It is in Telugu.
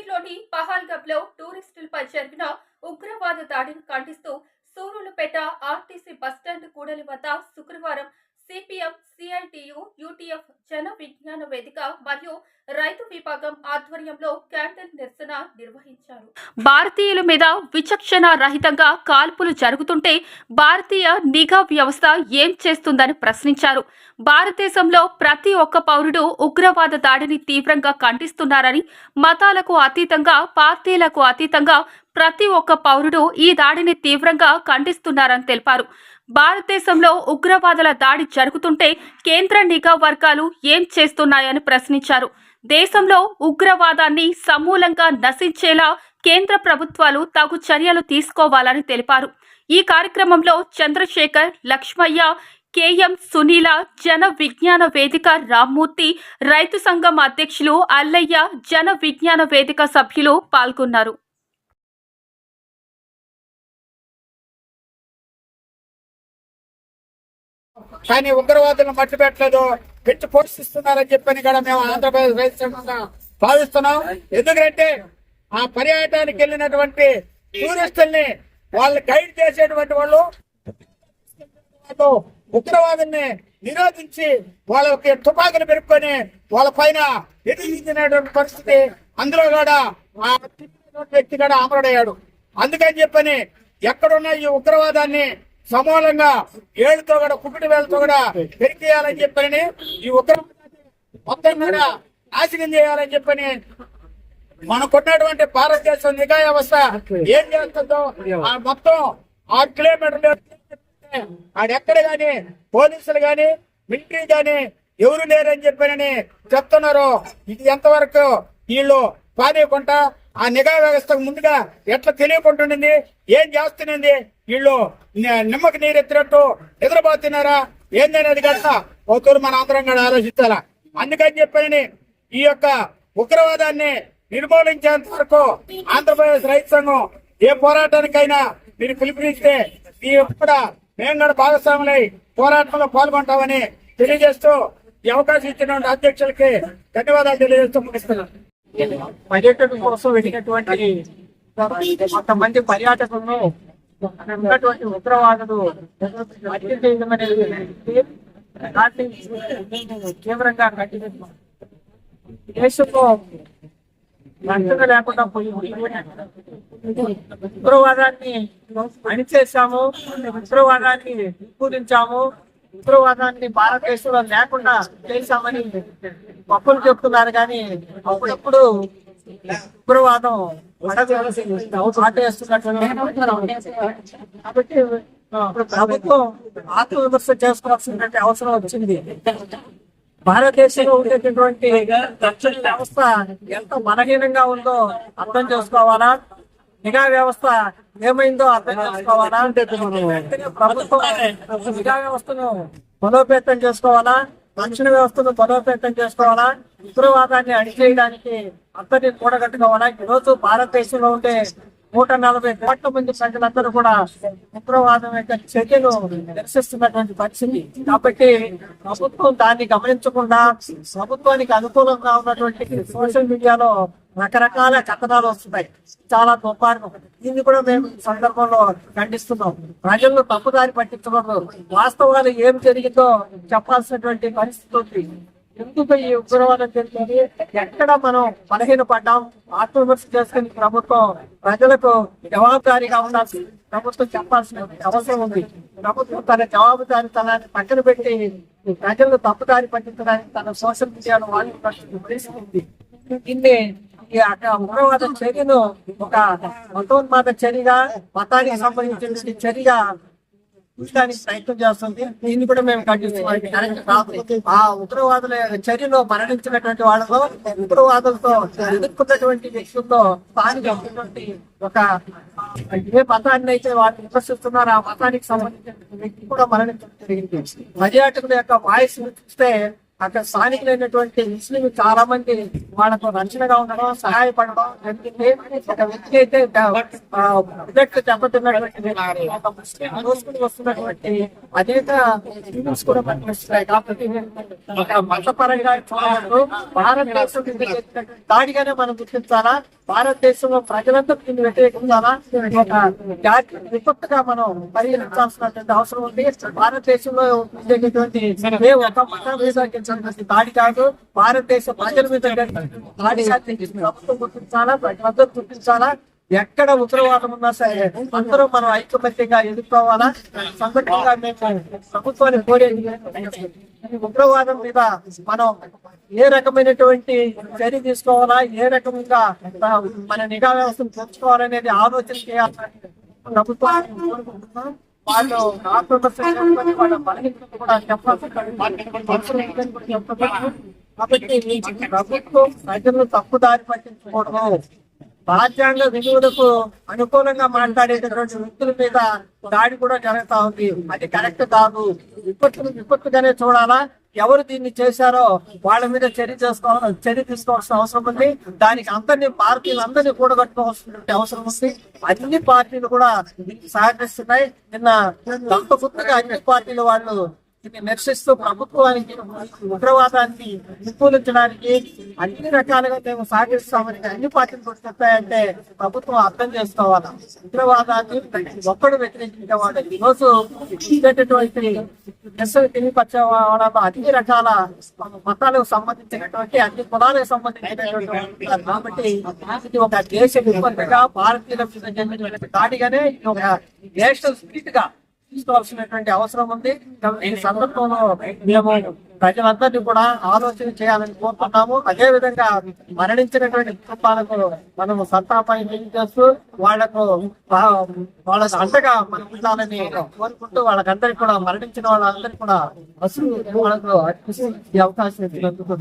కాశ్మీర్లోని పహాల్గబ్లో టూరిస్టులపై జరిగిన ఉగ్రవాద దాడిని ఖండిస్తూ సూరులపేట ఆర్టీసీ బస్టాండ్ కూడలి వద్ద శుక్రవారం CPM CITU UTF Jana Vignana వేదిక మరియు రైతు విభాగం ఆధ్వర్యంలో క్యాండిల్ నిరసన నిర్వహించారు. భారతీయుల మీద విచక్షణ రహితంగా కాల్పులు జరుగుతుంటే భారతీయ నిఘా వ్యవస్థ ఏం చేస్తుందని ప్రశ్నించారు. భారతదేశంలో ప్రతి ఒక్క పౌరుడు ఉగ్రవాద దాడిని తీవ్రంగా ఖండిస్తున్నారని మతాలకు అతీతంగా పార్టీలకు అతీతంగా ప్రతి ఒక్క పౌరుడు ఈ దాడిని తీవ్రంగా ఖండిస్తున్నారని తెలిపారు. భారతదేశంలో ఉగ్రవాదుల దాడి జరుగుతుంటే కేంద్ర నిఘా వర్గాలు ఏం చేస్తున్నాయని ప్రశ్నించారు. దేశంలో ఉగ్రవాదాన్ని సమూలంగా నశించేలా కేంద్ర ప్రభుత్వాలు తగు చర్యలు తీసుకోవాలని తెలిపారు. ఈ కార్యక్రమంలో చంద్రశేఖర్ లక్ష్మయ్య కేఎం సునీల జన విజ్ఞాన వేదిక రామ్మూర్తి రైతు సంఘం అధ్యక్షులు అల్లయ్య జన విజ్ఞాన వేదిక సభ్యులు పాల్గొన్నారు. కానీ ఉగ్రవాదులను మట్టి పెట్టలేదు. పెట్టి పోషిస్తున్నారని చెప్పని కూడా మేము ఆంధ్రప్రదేశ్ రైతుగా భావిస్తున్నాం. ఎందుకంటే ఆ పర్యాటకానికి వెళ్ళినటువంటి టూరిస్టుల్ని వాళ్ళు గైడ్ చేసేటువంటి వాళ్ళు వాళ్ళు ఉగ్రవాదుల్ని నిరోధించి వాళ్ళకి తుపాకులు పెరుక్కొని వాళ్ళ పైన ఎదిరించినటువంటి పరిస్థితి అందులో కూడా ఆ వ్యక్తి కూడా అమరుడయ్యాడు. అందుకని చెప్పని ఎక్కడున్న ఈ ఉగ్రవాదాన్ని సమూలంగా ఏడుతో కూడా కుక్కటి వేలతో కూడా పెరికేయాలని చెప్పని ఈ ఉగ్రవాదాన్ని మొత్తం కూడా నాశనం చేయాలని చెప్పని మనకున్నటువంటి భారతదేశం నిఘా వ్యవస్థ ఏం చేస్తుందో ఆ మొత్తం ఆరు కిలోమీటర్లు ఆడెక్కడ గాని పోలీసులు గాని మిలిటరీ గాని ఎవరు లేరని చెప్పని చెప్తున్నారు ఇది ఎంతవరకు వీళ్ళు పానీయకుండా ఆ నిఘా వ్యవస్థకు ముందుగా ఎట్లా తెలియకుంటుండింది? ఏం చేస్తున్నది వీళ్ళు నిమ్మకి నీరు ఎత్తినట్టు నిద్రపోతున్నారా? ఏందనేది కదా ఒకరు మన అందరం కూడా ఆలోచించాలా అందుకని చెప్పని ఈ యొక్క ఉగ్రవాదాన్ని నిర్మూలించేంత వరకు ఆంధ్రప్రదేశ్ రైతు సంఘం ఏ పోరాటానికైనా మీరు పిలుపునిస్తే ఈ కూడా మేము కూడా భాగస్వాములై పోరాటంలో పాల్గొంటామని తెలియజేస్తూ ఈ అవకాశం ఇచ్చిన అధ్యక్షులకి ధన్యవాదాలు తెలియజేస్తూ ముగిస్తున్నాను. పర్యటన కోసం వెళ్ళినటువంటి కొంతమంది పర్యాటకులను ఉన్నటువంటి ఉగ్రవాదులు హత్య చేయడం అనేది తీవ్రంగా ఖండిస్తున్నాం దేశంలో రక్షణ లేకుండా పోయి ఉగ్రవాదాన్ని అణిచేశాము ఉగ్రవాదాన్ని నిర్మూలించాము ఉగ్రవాదాన్ని భారతదేశంలో లేకుండా చేశామని గొప్పలు చెప్తున్నారు కానీ అప్పుడప్పుడు ఉగ్రవాదం కాబట్టి ప్రభుత్వం ఆత్మవిమర్శ చేసుకోవాల్సినటువంటి అవసరం వచ్చింది. భారతదేశంలో ఉండేటటువంటి వ్యవస్థ ఎంత బలహీనంగా ఉందో అర్థం చేసుకోవాలా? నిఘా వ్యవస్థ ఏమైందో అర్థం చేసుకోవాలా? ప్రభుత్వం నిఘా వ్యవస్థను బలోపేతం చేసుకోవాలా? రక్షణ వ్యవస్థను బలోపేతం చేసుకోవాలా? ఉగ్రవాదాన్ని అణిచేయడానికి అంతటి కూడగట్టుకోవాలా? ఈరోజు భారతదేశంలో ఉండే నూట నలభై కోట్ల మంది ప్రజలందరూ కూడా ఉగ్రవాదం యొక్క చర్యలు నిరసిస్తున్నటువంటి పరిస్థితి. కాబట్టి ప్రభుత్వం దాన్ని గమనించకుండా ప్రభుత్వానికి అనుకూలంగా ఉన్నటువంటి సోషల్ మీడియాలో రకరకాల కథనాలు వస్తున్నాయి. చాలా దుర్మార్గం దీన్ని కూడా మేము సందర్భంలో ఖండిస్తున్నాం. ప్రజలను తప్పుదారి పట్టించకూడదు వాస్తవాలు ఏం జరిగిందో చెప్పాల్సినటువంటి పరిస్థితి ఉంది. ఎందుకు ఈ ఉగ్రవాదం జరిగింది? ఎక్కడ మనం బలహీన పడ్డాం? ఆత్మవిమర్శ చేసుకుని ప్రభుత్వం ప్రజలకు జవాబుదారీగా ఉండాల్సి ప్రభుత్వం చెప్పాల్సిన అవసరం ఉంది. ప్రభుత్వం తన జవాబుదారీతనాన్ని పక్కన పెట్టి ప్రజలు ప్రజలను తప్పుదారి పట్టించడానికి తన సోషల్ మీడియాలో వాళ్ళు పరిస్థితి దీన్ని ఈ ఉగ్రవాద చర్యను ఒక మతోన్మాద చర్యగా మతానికి సంబంధించిన చర్యగా చూడడానికి ప్రయత్నం చేస్తుంది. దీన్ని కూడా మేము ఖండిస్తున్నాం ఆ ఉగ్రవాదుల చర్యలో మరణించినటువంటి వాళ్ళలో ఉగ్రవాదులతో ఎదుర్కొన్నటువంటి వ్యక్తులతో స్థానికటువంటి ఒక ఏ మతాన్ని అయితే వాళ్ళు విమర్శిస్తున్నారో ఆ మతానికి సంబంధించిన వ్యక్తి కూడా మరణించడం జరిగింది. పర్యాటకుల యొక్క వాయిస్ చూస్తే అక్కడ స్థానికులైనటువంటి ముస్లిం చాలా మంది వాళ్ళకు రక్షణగా ఉండడం సహాయపడడం జరిగింది ఒక వ్యక్తి అయితే ఆ, బుల్లెట్ దెబ్బతిన్నటువంటి దోసుకుని వస్తున్నటువంటి అనేక వీడియోస్ కూడా పనిపిస్తున్నాయి కాబట్టి ఒక మతపరంగా చూడవచ్చు భారతదేశం దాడిగానే మనం గుర్తించాలా? భారతదేశంలో ప్రజలంతా దీన్ని వ్యతిరేకించాలా? ఒక జాతి విపత్తుగా మనం పరిగణించాల్సినటువంటి అవసరం ఉంది. భారతదేశంలో ఉండేటటువంటి ఏ ఒక మతం దాడి కాదు. భారతదేశ ప్రజల మీద ప్రభుత్వం గుర్తించాలా ప్రజలందరూ గుర్తించాలా ఎక్కడ ఉగ్రవాదం ఉన్నా సరే అందరూ మనం ఐక్యమత్యంగా ఎదుర్కోవాలా సంఘటనగా మేము ప్రభుత్వాన్ని కోరేది ఉగ్రవాదం మీద మనం ఏ రకమైనటువంటి చర్య తీసుకోవాలా ఏ రకంగా మన నిఘా వ్యవస్థను పెంచుకోవాలనేది ఆలోచన చేయాలని ప్రభుత్వాన్ని వాళ్ళు ఆత్మవిమర్శ చేసుకొని వాళ్ళ కూడా చెప్పాల్సిన కాబట్టి ప్రభుత్వం ప్రజలను తప్పుదారి పట్టించకూడదు రాజ్యాంగ విలువలకు అనుకూలంగా మాట్లాడేటటువంటి వ్యక్తుల మీద దాడి కూడా జరుగుతా ఉంది. అది కరెక్ట్ కాదు. విపత్తులు విపత్తుగానే చూడాలా. ఎవరు దీన్ని చేశారో వాళ్ళ మీద చర్య చేసుకోవాలి చర్య తీసుకోవాల్సిన అవసరం ఉంది. దానికి అందరినీ పార్టీలు కూడగట్టుకోవాల్సినటువంటి అవసరం ఉంది. అన్ని పార్టీలు కూడా దీనికి సహకరిస్తున్నాయి. నిన్న దంపగుర్తుగా అన్ని పార్టీల వాళ్ళు ఇది నిరసిస్తూ ప్రభుత్వానికి ఉగ్రవాదాన్ని నిర్మూలించడానికి అన్ని రకాలుగా మేము సహకరిస్తామని అన్ని పార్టీలు కూడా చెప్పాయంటే ప్రభుత్వం అర్థం చేసుకోవాలి? ఉగ్రవాదాన్ని ఒక్కడు వ్యతిరేకించేవాడు ఈ రోజు ఇచ్చేటటువంటి నిరసన తెలియపరచేవాళ్ళలో అన్ని రకాల మతాలకు సంబంధించినటువంటి అన్ని కులాలకు సంబంధించినటువంటి కాబట్టి ఇది ఒక దేశ విపత్తుగా భారతీయుల మీద జరిగినటువంటి దాడిగానే ఇది ఒక నేషనల్ స్పిరిట్గా తీసుకోవాల్సినటువంటి అవసరం ఉంది. ఈ సందర్భంలో మేము ప్రజలందరినీ కూడా ఆలోచన చేయాలని కోరుతున్నాము. అదే విధంగా మరణించినటువంటి కుటుంబాలకు మనము సంతాపాన్ని తెలియజేస్తూ వాళ్ళకు వాళ్ళకు అంతగా మనం ఉండాలని కోరుకుంటూ వాళ్ళకందరికి కూడా మరణించిన వాళ్ళందరికీ కూడా అసలు వాళ్ళకు ఈ అవకాశం ఇచ్చినందుకు